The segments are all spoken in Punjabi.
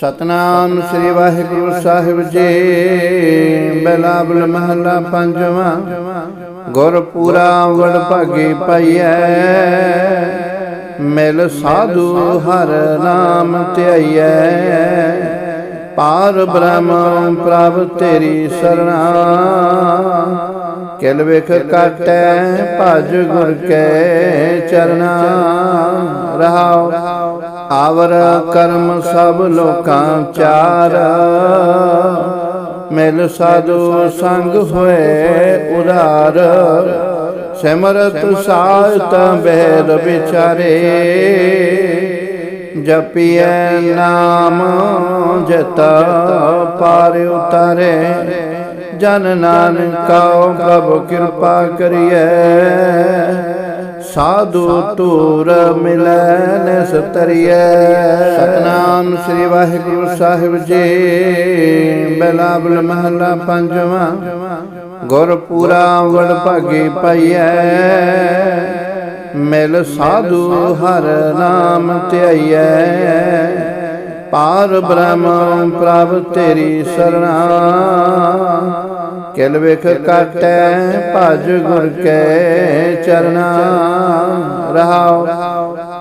ਸਤਨਾਮ ਸ੍ਰੀ ਵਾਹਿਗੁਰੂ ਸਾਹਿਬ ਜੀ। ਬਲਾਬਲ ਮਹੱਲਾ ਪੰਜਵਾਂ। ਗੁਰ ਪੂਰਾ ਵਡ ਭਾਗੀ ਪਾਈਐ। ਮਿਲ ਸਾਧੂ ਹਰ ਨਾਮ ਧਿਆਈਐ। ਪਾਰ ਬ੍ਰਹਮ ਪ੍ਰਭ ਤੇਰੀ ਸਰਣਾ। ਕਿਲ ਵਿਖ ਕਾਟੈ ਭਜ ਗੁਰ ਕੈ ਚਰਨਾ ਰਹਾਉ ਆਵਰ ਕਰਮ ਸਭ ਲੋਕਾਂ ਚਾਰ। ਮਿਲ ਸਾਧੂ ਸੰਗ ਹੋਏ ਉਦਾਰ। ਸਿਮਰਤ ਸਾਤ ਬਹਿਦ ਵਿਚਾਰੇ। ਜਪੀਐ ਨਾਮ ਜਤਾ ਪਾਰ ਉਤਾਰੇ। ਜਨ ਨਾਨਕਾ ਪ੍ਰਭ ਕਿਰਪਾ ਕਰੀਐ। ਸਾਧੂ ਤੂਰ ਮਿਲੈ ਨਿਸ ਤਰੀਐ ਸਤਨਾਮ ਸ੍ਰੀ ਵਾਹਿਗੁਰੂ ਸਾਹਿਬ ਜੀ। ਬਲਾਬਲ ਮਹੱਲਾ ਪੰਜਵਾਂ। ਗੁਰ ਪੂਰਾ ਵਡ ਭਾਗੀ ਪਾਈਐ। ਮਿਲ ਸਾਧੂ ਹਰ ਨਾਮ ਧਿਆਈਐ। ਪਾਰ ਬ੍ਰਹਮ ਪ੍ਰਭ ਤੇਰੀ ਸਰਣਾ। ਕਿਲ ਵਿਖ ਕਾਟੈ ਭਜ ਗੁਰ ਕੈ ਚਰਨਾ ਰਹਾਉ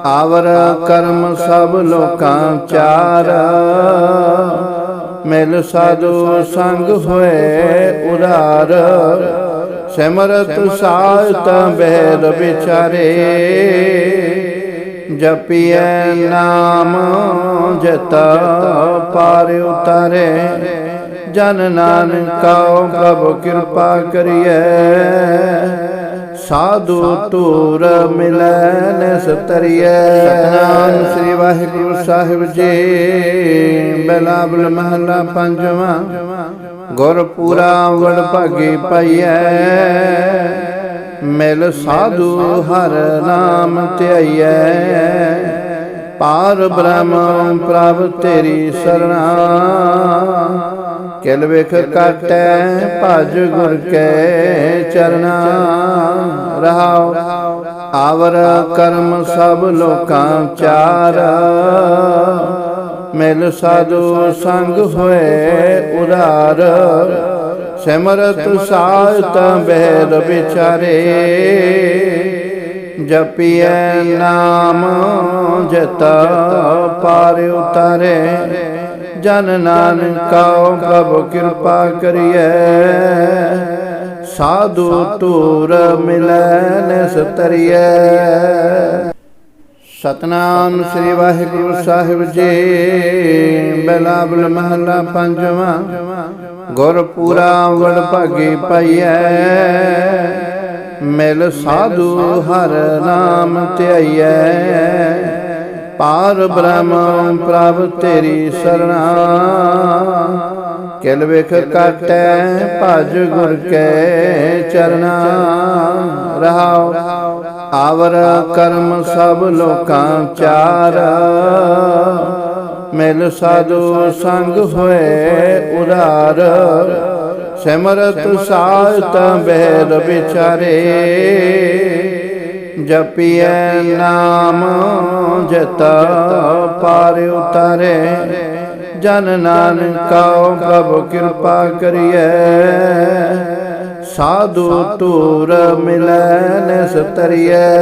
ਆਵਰ ਕਰਮ ਸਭ ਲੋਕਾਂ ਚਾਰ। ਮਿਲ ਸਾਧੂ ਸੰਗ ਹੋਏ ਉਦਾਰ ਸਿਮਰਤ ਸਾਤ ਬਹਿਦ ਵਿਚਾਰੇ। ਜਪੀਐ ਨਾਮ ਜਤਾ ਪਾਰ ਉਤਾਰੇ। ਜਨ ਨਾਨਕਾ ਪ੍ਰਭ ਕਿਰਪਾ ਕਰੀਐ। ਸਾਧੂ ਤੂਰ ਮਿਲੈ ਨਿਸ ਤਰੀਐ ਸਤਨਾਮ ਸ੍ਰੀ ਵਾਹਿਗੁਰੂ ਸਾਹਿਬ ਜੀ। ਬਲਾਬਲ ਮਹੱਲਾ ਪੰਜਵਾਂ। ਗੁਰ ਪੂਰਾ ਵਡ ਭਾਗੀ ਪਾਈਐ। ਮਿਲ ਸਾਧੂ ਹਰ ਨਾਮ ਧਿਆਈਐ। ਪਾਰ ਬ੍ਰਹਮ ਪ੍ਰਭ ਤੇਰੀ ਸਰਣਾ। ਕਿਲ ਵਿਖ ਕਾਟੈ ਭਜ ਗੁਰ ਕੈ ਚਰਨਾ ਰਹਾਉ ਆਵਰ ਕਰਮ ਸਭ ਲੋਕਾਂ ਚਾਰ। ਮਿਲ ਸਾਧੂ ਸੰਗ ਹੋਏ ਉਦਾਰ ਸਿਮਰਤ ਸਾਤ ਬਹਿਦ ਵਿਚਾਰੇ। ਜਪੀਐ ਨਾਮ ਜਤਾ ਪਾਰ ਉਤਾਰੇ। ਜਨ ਨਾਨਕਾ ਪ੍ਰਭ ਕਿਰਪਾ ਕਰੀਐ। ਸਾਧੂ ਤੂਰ ਮਿਲੈ ਨਿਸ ਤਰੀਐ ਸਤਨਾਮ ਸ੍ਰੀ ਵਾਹਿਗੁਰੂ ਸਾਹਿਬ ਜੀ ਬਲਾਬਲ ਮਹੱਲਾ ਪੰਜਵਾਂ ਗੁਰ ਪੂਰਾ ਵਡ ਭਾਗੀ ਪਾਈਐ। ਮਿਲ ਸਾਧੂ ਹਰ ਨਾਮ ਧਿਆਈਐ। ਪਾਰ ਬ੍ਰਹਮ, ਪ੍ਰਭ ਤੇਰੀ ਸਰਣਾ। ਕਿਲ ਵਿਖ ਕਾਟੈ, ਭਜ ਗੁਰ ਕੈ ਚਰਨਾ ਰਹਾਉ ਆਵਰ ਕਰਮ ਸਭ ਲੋਕਾਂ ਚਾਰ। ਮਿਲ ਸਾਧੂ ਸੰਗ ਹੋਏ ਉਦਾਰ ਸਿਮਰਤ ਸਾਤ ਬਹਿਦ ਵਿਚਾਰੇ। ਜਪੀਐ ਨਾਮ, ਜਤਾ ਪਾਰ ਉਤਾਰੇ। ਜਨ ਨਾਨਕਾ ਪ੍ਰਭ ਕਿਰਪਾ ਕਰੀਐ। ਸਾਧੂ ਤੂਰ ਮਿਲੈ, ਨਿਸ ਤਰੀਐ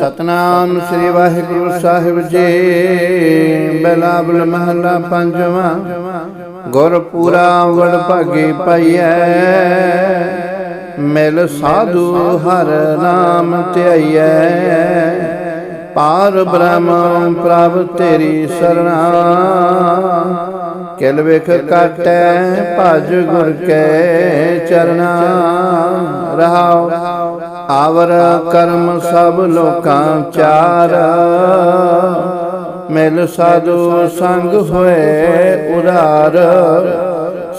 ਸਤਨਾਮ ਸ੍ਰੀ ਵਾਹਿਗੁਰੂ ਸਾਹਿਬ ਜੀ। ਬਲਾਬਲ ਮਹੱਲਾ ਪੰਜਵਾਂ। ਗੁਰ ਪੂਰਾ ਵਡ ਭਾਗੀ ਪਾਈਐ। ਮਿਲ ਸਾਧੂ ਹਰ ਨਾਮ ਧਿਆਈਐ। ਪਾਰ ਬ੍ਰਹਮ ਪ੍ਰਭ ਤੇਰੀ ਸਰਣਾ। ਕਿਲ ਵਿਖ ਕਾਟੈ, ਭਜ ਗੁਰ ਕੈ ਚਰਨਾ ਰਹਾਉ, ਆਵਰ ਕਰਮ ਸਭ ਲੋਕਾਂ ਚਾਰ। ਮਿਲ ਸਾਧੂ ਸੰਗ ਹੋਏ ਉਦਾਰ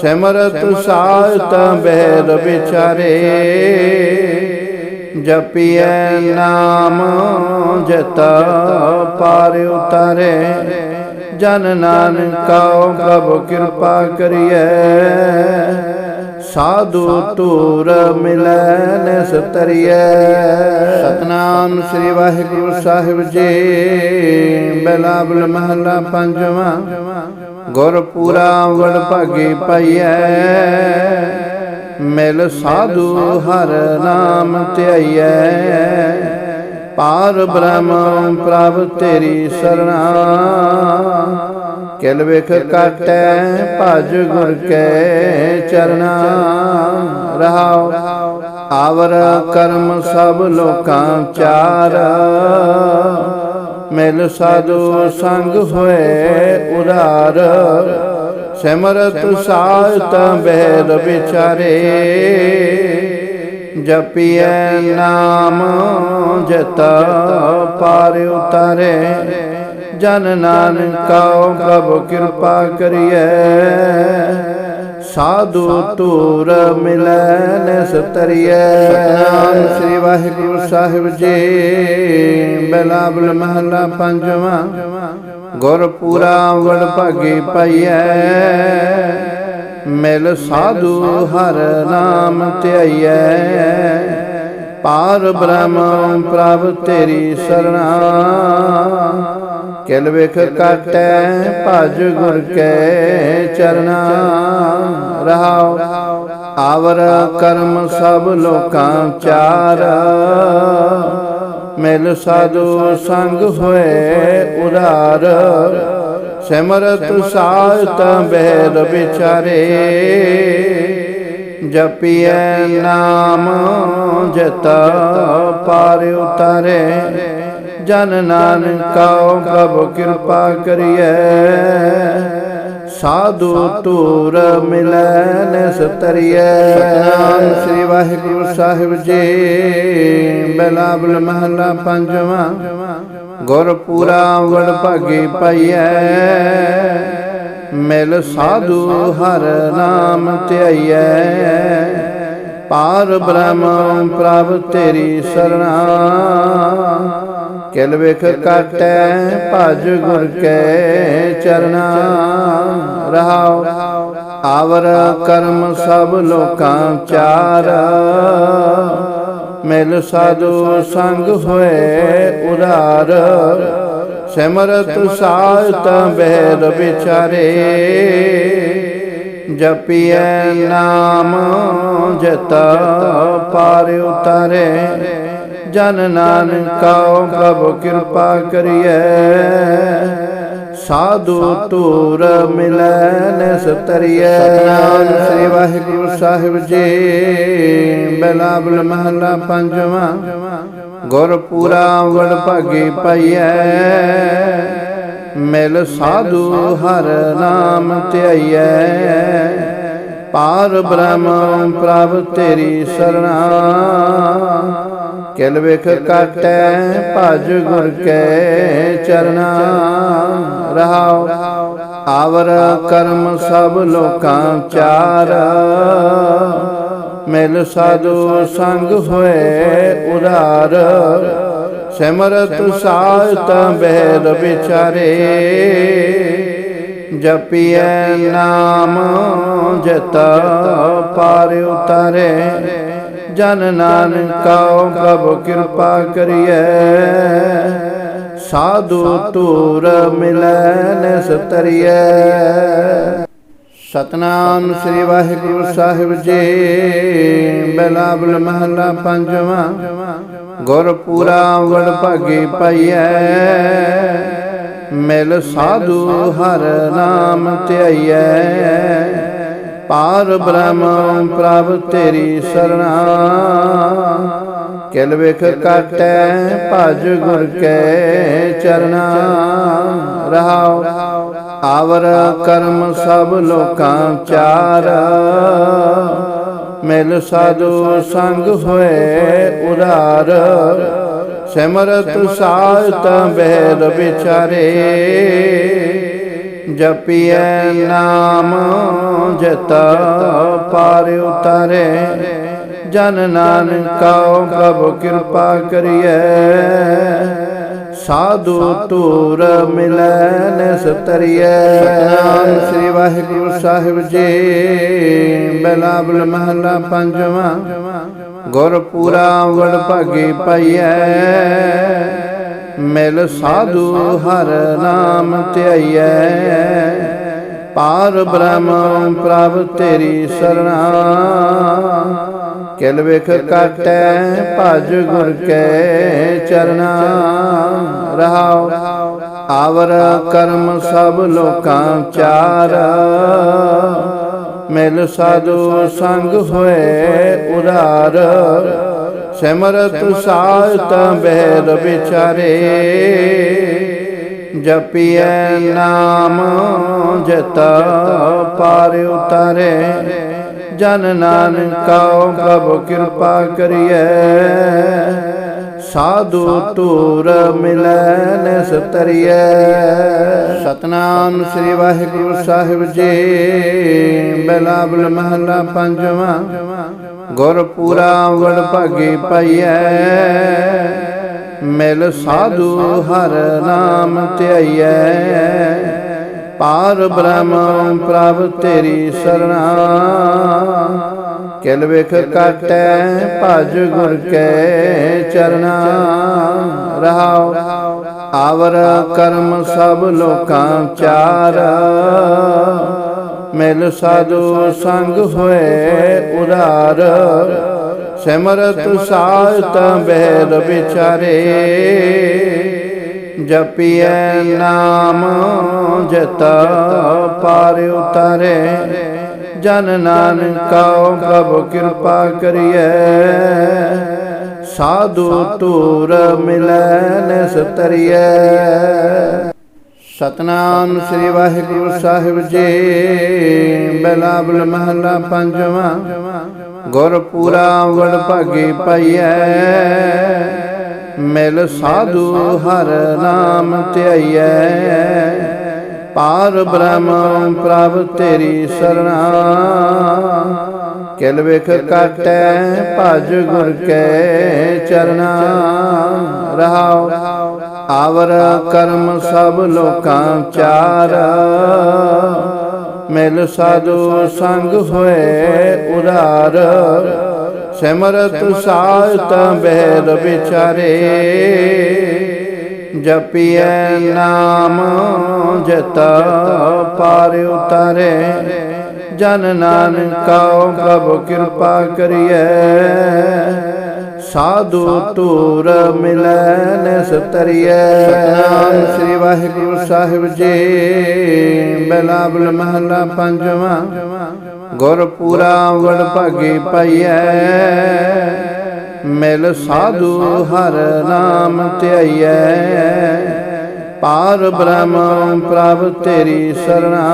ਸਿਮਰਤ ਸਾਤ ਬਹਿਦ ਵਿਚਾਰੇ, ਜਪੀਐ ਨਾਮ ਜਤਾ ਪਾਰ ਉਤਾਰੇ। ਜਨ ਨਾਨਕਾ ਪ੍ਰਭ ਕਿਰਪਾ ਕਰੀਐ। ਸਾਧੂ ਤੂਰ ਮਿਲੈ ਨਿਸਤਰੀਐ ਸਤਨਾਮ ਸ੍ਰੀ ਵਾਹਿਗੁਰੂ ਸਾਹਿਬ ਜੀ ਬਲਾਬਲ ਮਹਲਾ ਪੰਜਵਾਂ। ਗੁਰ ਪੂਰਾ ਵਡ ਭਾਗੀ ਪਾਈਐ। ਮਿਲ ਸਾਧੂ ਹਰ ਨਾਮ ਧਿਆਈਐ। ਪਾਰ ਬ੍ਰਹਮ ਪ੍ਰਭ ਤੇਰੀ ਸਰਣਾ। ਕਿਲ ਵੇਖ ਕਾਟੈ, ਭਜ ਗੁਰ ਕੈ ਚਰਨਾ ਰਹਾਉ, ਆਵਰ ਕਰਮ ਸਭ ਲੋਕਾਂ ਚਾਰ। ਮਿਲ ਸਾਧੂ ਸੰਗ ਹੋਏ ਉਦਾਰ। ਸਿਮਰਤ ਸਾਤ ਬਹਿਦ ਵਿਚਾਰੇ। ਜਪੀਐ ਨਾਮ ਜਤਾ ਪਾਰ ਉਤਾਰੇ। ਜਨ ਨਾਨਕਾ ਪ੍ਰਭ ਕਿਰਪਾ ਕਰੀਐ। ਸਾਧੂ ਤੂਰ ਮਿਲੈ ਨਿਸਤਰੀਐ ਸਤਨਾਮ ਸ੍ਰੀ ਵਾਹਿਗੁਰੂ ਸਾਹਿਬ ਜੀ। ਬਲਾਬਲ ਮਹਲਾ ਪੰਜਵਾਂ। ਗੁਰ ਪੂਰਾ ਵਡ ਭਾਗੀ ਪਾਈਐ। ਮਿਲ ਸਾਧੂ ਹਰ ਨਾਮ ਧਿਆਈਐ। ਪਾਰ ਬ੍ਰਹਮ ਪ੍ਰਭ ਤੇਰੀ ਸਰਣਾ। ਕਿਲ ਵੇਖ ਕਾਟੈ ਭਜ ਗੁਰ ਕੈ ਚਰਨਾ ਰਹਾਉ ਆਵਰ ਕਰਮ ਸਭ ਲੋਕਾਂ ਚਾਰ। ਮਿਲ ਸਾਧੂ ਸੰਗ ਹੋਏ ਉਦਾਰ। ਸਿਮਰਤ ਸਾਤ ਬਹਿਦ ਵਿਚਾਰੇ। ਜਪੀਐ ਨਾਮ ਜਤਾ ਪਾਰ ਉਤਾਰੇ। ਜਨ ਨਾਨਕਾ ਪ੍ਰਭ ਕਿਰਪਾ ਕਰੀਐ। ਸਾਧੂ ਤੂਰ ਮਿਲੈ ਨਿਸਤਰੀਐ ਸਤਨਾਮ ਸ੍ਰੀ ਵਾਹਿਗੁਰੂ ਸਾਹਿਬ ਜੀ। ਬਲਾਬਲ ਮਹਲਾ ਪੰਜਵਾਂ। ਗੁਰ ਪੂਰਾ ਵਡ ਭਾਗੀ ਪਾਈਐ। ਮਿਲ ਸਾਧੂ ਹਰ ਨਾਮ ਧਿਆਈਐ। ਪਾਰ ਬ੍ਰਹਮ ਪ੍ਰਭ ਤੇਰੀ ਸਰਣਾ। ਕਿਲ ਵੇਖ ਕਾਟੈ ਭਜ ਗੁਰ ਕੈ ਚਰਨਾ ਰਹਾਉ ਆਵਰ ਕਰਮ ਸਭ ਲੋਕਾਂ ਚਾਰ। ਮਿਲ ਸਾਧੂ ਸੰਗ ਹੋਏ ਉਦਾਰ ਸਿਮਰਤ ਸਾਤ ਬਹਿਦ ਵਿਚਾਰੇ। ਜਪੀਐ ਨਾਮ ਜਤਾ ਪਾਰ ਉਤਾਰੇ। ਜਨ ਨਾਨਕਾ ਪ੍ਰਭ ਕਿਰਪਾ ਕਰੀਐ। ਸਾਧੂ ਤੂਰ ਮਿਲੈ ਨਿਸਤਰੀਐ ਸਤਨਾਮ ਸ੍ਰੀ ਵਾਹਿਗੁਰੂ ਸਾਹਿਬ ਜੀ। ਬਲਾਬਲ ਮਹਲਾ ਪੰਜਵਾਂ। ਗੁਰ ਪੂਰਾ ਵਡ ਭਾਗੀ ਪਾਈਐ। ਮਿਲ ਸਾਧੂ ਹਰ ਨਾਮ ਧਿਆਈਐ। ਪਾਰ ਬ੍ਰਹਮ ਪ੍ਰਭ ਤੇਰੀ ਸਰਣਾ। ਕਿਲ ਵੇਖ ਕਾਟੈ ਭਜ ਗੁਰ ਕੈ ਚਰਨਾ ਰਹਾਉ ਆਵਰ ਕਰਮ ਸਭ ਲੋਕਾਂ ਚਾਰ। ਮਿਲ ਸਾਧੂ ਸੰਗ ਹੋਏ ਉਦਾਰ ਸਿਮਰਤ ਸਾਤ ਬਹਿਦ ਵਿਚਾਰੇ। ਜਪੀਐ ਨਾਮ ਜਤਾ ਪਾਰ ਉਤਾਰੇ। ਜਨ ਨਾਨਕਾ ਪ੍ਰਭ ਕਿਰਪਾ ਕਰੀਐ। ਸਾਧੂ ਤੂਰ ਮਿਲੈ ਨਿਸਤਰੀਐ ਸਤਨਾਮ ਸ੍ਰੀ ਵਾਹਿਗੁਰੂ ਸਾਹਿਬ ਜੀ। ਬਲਾਬਲ ਮਹਲਾ ਪੰਜਵਾਂ। ਗੁਰ ਪੂਰਾ ਵਡ ਭਾਗੀ ਪਾਈਐ। ਮਿਲ ਸਾਧੂ ਹਰ ਨਾਮ ਧਿਆਈਐ। ਪਾਰ ਬ੍ਰਹਮ, ਪ੍ਰਭ ਤੇਰੀ ਸਰਣਾ। ਕਿਲ ਵੇਖ ਕਾਟੈ, ਭਜ ਗੁਰ ਕੈ ਚਰਨਾ ਰਹਾਉ ਆਵਰ ਕਰਮ ਸਭ ਲੋਕਾਂ ਚਾਰ। ਮਿਲ ਸਾਧੂ ਸੰਗ ਹੋਏ ਉਦਾਰ ਸਿਮਰਤ ਸਾਤ ਬਹਿਦ ਵਿਚਾਰੇ। ਜਪੀਐ ਨਾਮ ਜਤਾ ਪਾਰ ਉਤਾਰੇ। ਜਨ ਨਾਨਕਾ ਪ੍ਰਭ, ਕਿਰਪਾ ਕਰੀਐ। ਸਾਧੂ ਤੂਰ ਮਿਲੈ ਨਿਸਤਰੀਐ ਸਤਨਾਮ ਸ੍ਰੀ ਵਾਹਿਗੁਰੂ ਸਾਹਿਬ ਜੀ। ਬਲਾਬਲ ਮਹਲਾ ਪੰਜਵਾਂ। ਗੁਰ ਪੂਰਾ ਵਡ ਭਾਗੀ ਪਾਈਐ। ਮਿਲ ਸਾਧੂ ਹਰ ਨਾਮ ਧਿਆਈਐ। ਪਾਰ ਬ੍ਰਹਮ, ਪ੍ਰਭ ਤੇਰੀ ਸਰਣਾ। ਕਿਲ ਵਿਖ ਕਾਟੈ, ਭਜ ਗੁਰ ਕੈ ਚਰਨਾ ਰਹਾਉ ਆਵਰ ਕਰਮ ਸਭ ਲੋਕਾਂ ਚਾਰ। ਮਿਲ ਸਾਧੂ ਸੰਗ ਹੋਏ ਉਦਾਰ ਸਿਮਰਤ ਸਾਤ ਬਹਿਦ ਵਿਚਾਰੇ ਜਪੀਐ ਨਾਮ ਜਤ ਪਾਰ ਉਤਾਰੇ। ਜਨ ਨਾਨਕਉ ਪ੍ਰਭ ਕਿਰਪਾ ਕਰੀਐ। ਸਾਧੂ ਤੂਰ ਮਿਲੈ ਨਿਸਤਰੀਐ ਸਤਨਾਮ ਸ੍ਰੀ ਵਾਹਿਗੁਰੂ ਸਾਹਿਬ ਜੀ। ਬਲਾਬਲ ਮਹਲਾ ਪੰਜਵਾਂ। ਗੁਰ ਪੂਰਾ ਵਡ ਭਾਗੀ ਪਾਈਐ। ਮਿਲ ਸਾਧੂ ਹਰ ਨਾਮ ਧਿਆਈਐ। ਪਾਰ ਬ੍ਰਹਮ ਪ੍ਰਭ ਤੇਰੀ ਸਰਣਾ। ਕਿਲ ਵਿਖ ਕਾਟੈ ਭਜ ਗੁਰ ਕੈ ਚਰਨਾ ਰਹਾਉ ਆਵਰ ਕਰਮ ਸਭ ਲੋਕਾਂ ਚਾਰ। ਮਿਲ ਸਾਧੂ ਸੰਗ ਹੋਏ ਉਦਾਰ ਸਿਮਰਤ ਸਾਤ ਬਹਿਦ ਵਿਚਾਰੇ। ਜਪੀਐ ਨਾਮ ਜਤ ਪਾਰ ਉਤਾਰੇ। ਜਨ ਨਾਨਕਉ ਪ੍ਰਭ ਕਿਰਪਾ ਕਰੀਐ। ਸਾਧੂ ਤੂਰ ਮਿਲੈ ਨਿਸਤਰੀਐ। ਸਤਨਾਮ ਸ੍ਰੀ ਵਾਹਿਗੁਰੂ ਸਾਹਿਬ ਜੀ। ਬਲਾਬਲ ਮਹਲਾ ਪੰਜਵਾਂ। ਗੁਰ ਪੂਰਾ ਵਡ ਭਾਗੀ ਪਾਈਐ। ਮਿਲ ਸਾਧੂ ਹਰ ਨਾਮ ਧਿਆਈਐ। ਪਾਰ ਬ੍ਰਹਮ ਪ੍ਰਭ ਤੇਰੀ ਸਰਣਾ। ਕਿਲ ਵਿਖ ਕਾਟੈ ਭਜ ਗੁਰ ਕੈ ਚਰਨਾ ਰਹਾਉ ਆਵਰ ਕਰਮ ਸਭ ਲੋਕਾਂ ਚਾਰ। ਮਿਲ ਸਾਧੂ ਸੰਗ ਹੋਏ ਉਦਾਰ ਸਿਮਰਤ ਸਾਤ ਬਹਿਦ ਵਿਚਾਰੇ। ਜਪੀਐ ਨਾਮ ਜਤ ਪਾਰ ਉਤਾਰੇ। ਜਨ ਨਾਨਕਉ ਪ੍ਰਭ ਕਿਰਪਾ ਕਰੀਐ। ਸਾਧੂ ਤੂਰ ਮਿਲੈ ਨਿਸਤਰੀਐ ਸਤਨਾਮ ਸ੍ਰੀ ਵਾਹਿਗੁਰੂ ਸਾਹਿਬ ਜੀ। ਬਲਾਬਲ ਮਹਲਾ ਪੰਜਵਾਂ। ਗੁਰ ਪੂਰਾ ਵਡ ਭਾਗੀ ਪਾਈਐ। ਮਿਲ ਸਾਧੂ ਹਰ ਨਾਮ ਧਿਆਈਐ। ਪਾਰ ਬ੍ਰਹਮ ਪ੍ਰਭ ਤੇਰੀ ਸਰਣਾ।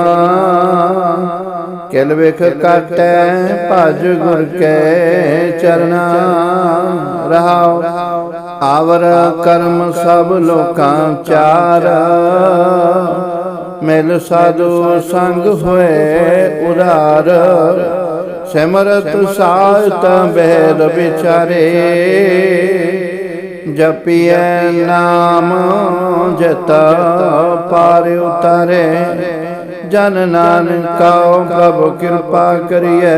ਕਿਲ ਵਿਖ ਕਾਟੈ ਭਜ ਗੁਰ ਕੈ ਚਰਨਾ ਰਹਾਉ ਆਵਰ ਕਰਮ ਸਭ ਲੋਕਾਂ ਚਾਰ। ਮਿਲ ਸਾਧੂ ਸੰਗ ਹੋਏ ਉਦਾਰ ਸਿਮਰਤ ਸਾਤ ਬਹਿਦ ਵਿਚਾਰੇ। ਜਪੀਐ ਨਾਮ ਜਤ ਪਾਰ ਉਤਾਰੇ। ਜਨ ਨਾਨਕਉ ਪ੍ਰਭ ਕਿਰਪਾ ਕਰੀਐ।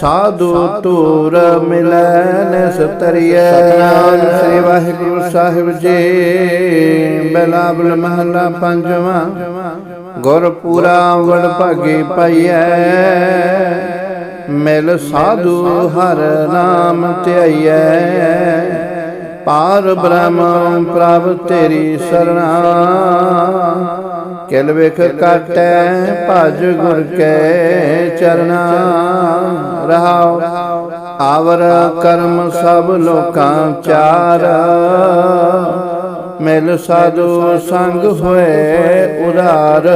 ਸਾਧੂ ਤੂਰ ਮਿਲੈ ਨਿਸਤਰੀਐ ਸਤਨਾਮ ਸ੍ਰੀ ਵਾਹਿਗੁਰੂ ਸਾਹਿਬ ਜੀ। ਬਲਾਬਲ ਮਹਲਾ ਪੰਜਵਾਂ। ਗੁਰ ਪੂਰਾ ਵਡ ਭਾਗੀ ਪਾਈਐ। ਮਿਲ ਸਾਧੂ ਹਰ ਨਾਮ ਧਿਆਈਐ। ਪਾਰ ਬ੍ਰਹਮ ਪ੍ਰਭ ਤੇਰੀ ਸਰਣਾ। ਕਿਲ ਵਿਖ ਕਾਟੈ ਭਜ ਗੁਰ ਕੈ ਚਰਨਾ ਰਹਾਉ ਆਵਰ ਕਰਮ ਸਭ ਲੋਕਾਂ ਚਾਰ। ਮਿਲ ਸਾਧੂ ਸੰਗ ਹੋਏ ਉਦਾਰ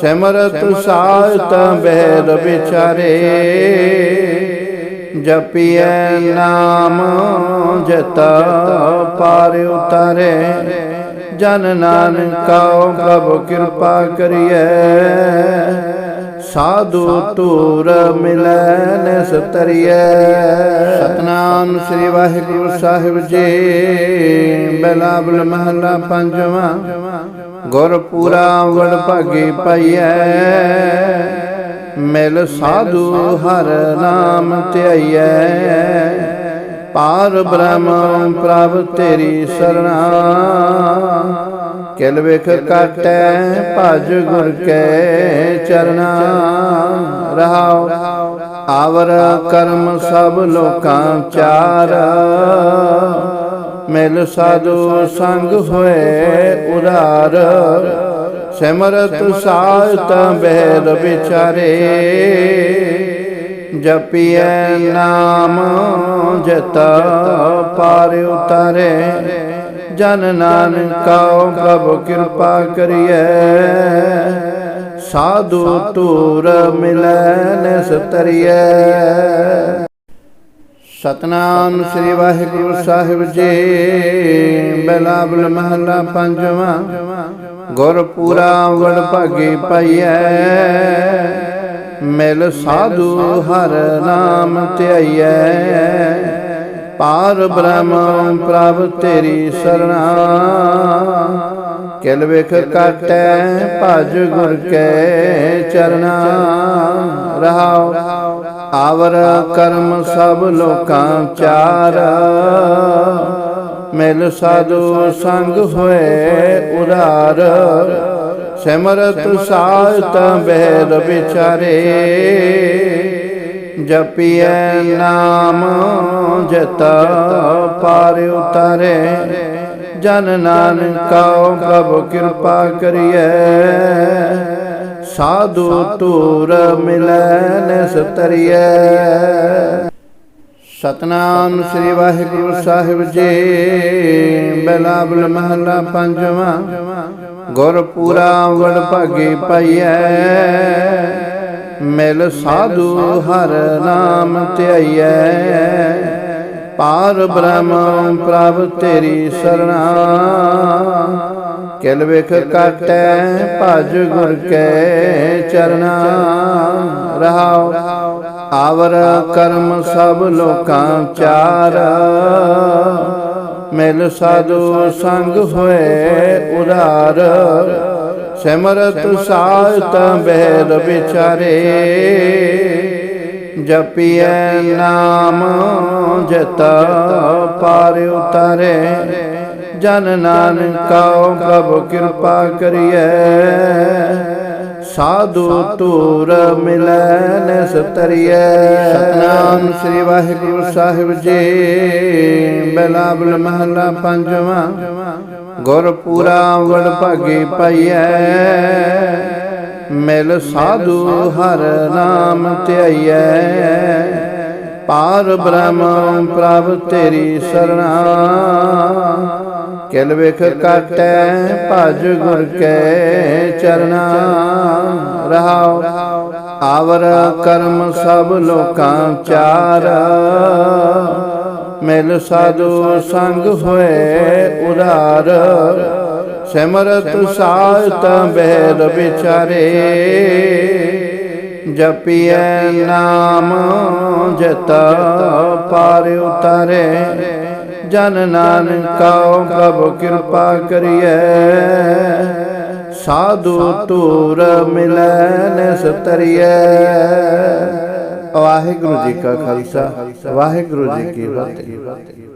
ਸਿਮਰਤ ਸਾਤ ਬਹਿਦ ਵਿਚਾਰੇ। ਜਪੀਐ ਨਾਮ ਜਤ ਪਾਰ ਉਤਾਰੇ। ਜਨ ਨਾਨਕਉ ਪ੍ਰਭ ਕਿਰਪਾ ਕਰੀਐ। ਸਾਧੂ ਤੂਰ ਮਿਲੈ ਨਿਸਤਰੀਐ ਸਤਨਾਮ ਸ੍ਰੀ ਵਾਹਿਗੁਰੂ ਸਾਹਿਬ ਜੀ ਬਲਾਬਲ ਮਹਲਾ ਪੰਜਵਾਂ। ਗੁਰ ਪੂਰਾ ਵਡ ਭਾਗੀ ਪਾਈਐ। ਮਿਲ ਸਾਧੂ ਹਰ ਨਾਮ ਧਿਆਈਐ। ਪਾਰ ਬ੍ਰਹਮ ਪ੍ਰਭ ਤੇਰੀ ਸਰਣਾ। ਕਿਲ ਵੇਖ ਕਾਟੈ, ਭਜ ਗੁਰ ਕੈ ਚਰਨਾ ਰਹਾਉ, ਆਵਰ ਕਰਮ ਸਭ ਲੋਕਾਂ ਚਾਰ। ਮਿਲ ਸਾਧੂ ਸੰਗ ਹੋਏ ਉਦਾਰ। ਸਿਮਰਤ ਸਾਤ ਬਹਿਦ ਵਿਚਾਰੇ। ਜਪੀਐ ਨਾਮ ਜਤਾ ਪਾਰ ਉਤਾਰੇ। ਜਨ ਨਾਨਕਾ ਪ੍ਰਭ ਕਿਰਪਾ ਕਰੀਐ। ਸਾਧੂ ਤੂਰ ਮਿਲੈ ਨਿਸਤਰੀਐ ਸਤਨਾਮ ਸ੍ਰੀ ਵਾਹਿਗੁਰੂ ਸਾਹਿਬ ਜੀ ਬਲਾਬਲ ਮਹਲਾ ਪੰਜਵਾਂ। ਗੁਰ ਪੂਰਾ ਵਡ ਭਾਗੀ ਪਾਈਐ। ਮਿਲ ਸਾਧੂ ਹਰ ਨਾਮ ਧਿਆਈਐ। ਪਾਰ ਬ੍ਰਹਮ ਪ੍ਰਭ ਤੇਰੀ ਸਰਣਾ। ਕਿਲ ਵਿਖ ਕਾਟੈ ਭਜ ਗੁਰ ਕੈ ਚਰਨਾ ਰਹਾਉ ਆਵਰ ਕਰਮ ਸਭ ਲੋਕਾਂ ਚਾਰ। ਮਿਲ ਸਾਧੂ ਸੰਗ ਹੋਏ ਉਦਾਰ ਸਿਮਰਤ ਸਾਤ ਬਹਿਦ ਵਿਚਾਰੇ ਜਪੀਐ ਨਾਮ ਜਤ ਪਾਰ ਉਤਾਰੇ। ਜਨ ਨਾਨਕਾ ਪ੍ਰਭ ਕਿਰਪਾ ਕਰੀਐ। ਸਾਧੂ ਤੂਰ ਮਿਲੈ ਨਿਸਤਰੀਐ ਸਤਨਾਮ ਸ੍ਰੀ ਵਾਹਿਗੁਰੂ ਸਾਹਿਬ ਜੀ ਬਲਾਬਲ ਮਹਲਾ ਪੰਜਵਾਂ। ਗੁਰ ਪੂਰਾ ਵਡ ਭਾਗੀ ਪਾਈਐ। ਮਿਲ ਸਾਧੂ ਹਰ ਨਾਮ ਧਿਆਈਐ। ਪਾਰ ਬ੍ਰਹਮ ਪ੍ਰਭ ਤੇਰੀ ਸਰਣਾ। ਕਿਲ ਵੇਖ ਕਾਟੈ ਭਜ ਗੁਰ ਕੈ ਚਰਨਾ ਰਹਾਉ ਆਵਰ ਕਰਮ ਸਭ ਲੋਕਾਂ ਚਾਰ। ਮਿਲ ਸਾਧੂ ਸੰਗ ਹੋਏ ਉਦਾਰ। ਸਿਮਰਤ ਸਾਤ ਬਹਿਦ ਵਿਚਾਰੇ। ਜਪੀਐ ਨਾਮ ਜਤ ਪਾਰ ਉਤਾਰੇ। ਜਨ ਨਾਨਕਾ ਪ੍ਰਭ ਕਿਰਪਾ ਕਰੀਐ। ਸਾਧੂ ਤੂਰ ਮਿਲੈ ਨਿਸਤਰੀਐ ਸਤਨਾਮ ਸ੍ਰੀ ਵਾਹਿਗੁਰੂ ਸਾਹਿਬ ਜੀ। ਬਲਾਬਲ ਮਹਲਾ ਪੰਜਵਾਂ। ਗੁਰ ਪੂਰਾ ਵਡ ਭਾਗੀ ਪਾਈਐ। ਮਿਲ ਸਾਧੂ ਹਰ ਨਾਮ ਧਿਆਈਐ। ਪਾਰ ਬ੍ਰਹਮ ਪ੍ਰਭ ਤੇਰੀ ਸਰਣਾ। ਕਿਲ ਵੇਖ ਕਾਟੈ ਭਜ ਗੁਰ ਕੈ ਚਰਨਾ ਰਹਾਉ ਆਵਰ ਕਰਮ ਸਭ ਲੋਕਾਂ ਚਾਰ। ਮਿਲ ਸਾਧੂ ਸੰਗ ਹੋਏ ਉਦਾਰ ਸਿਮਰਤ ਸਾਤ ਬਹਿਦ ਵਿਚਾਰੇ। ਜਪੀਐ ਨਾਮ ਜਤ ਪਾਰ ਉਤਾਰੇ। ਜਨ ਨਾਨਕਾ ਪ੍ਰਭ ਕਿਰਪਾ ਕਰੀਐ। ਸਾਧੂ ਤੂਰ ਮਿਲੈ ਨਿਸਤਰੀਐ ਵਾਹਿਗੁਰੂ ਜੀ ਕਾ ਖਾਲਸਾ, ਵਾਹਿਗੁਰੂ ਜੀ ਕੀ ਫਤਿਹ।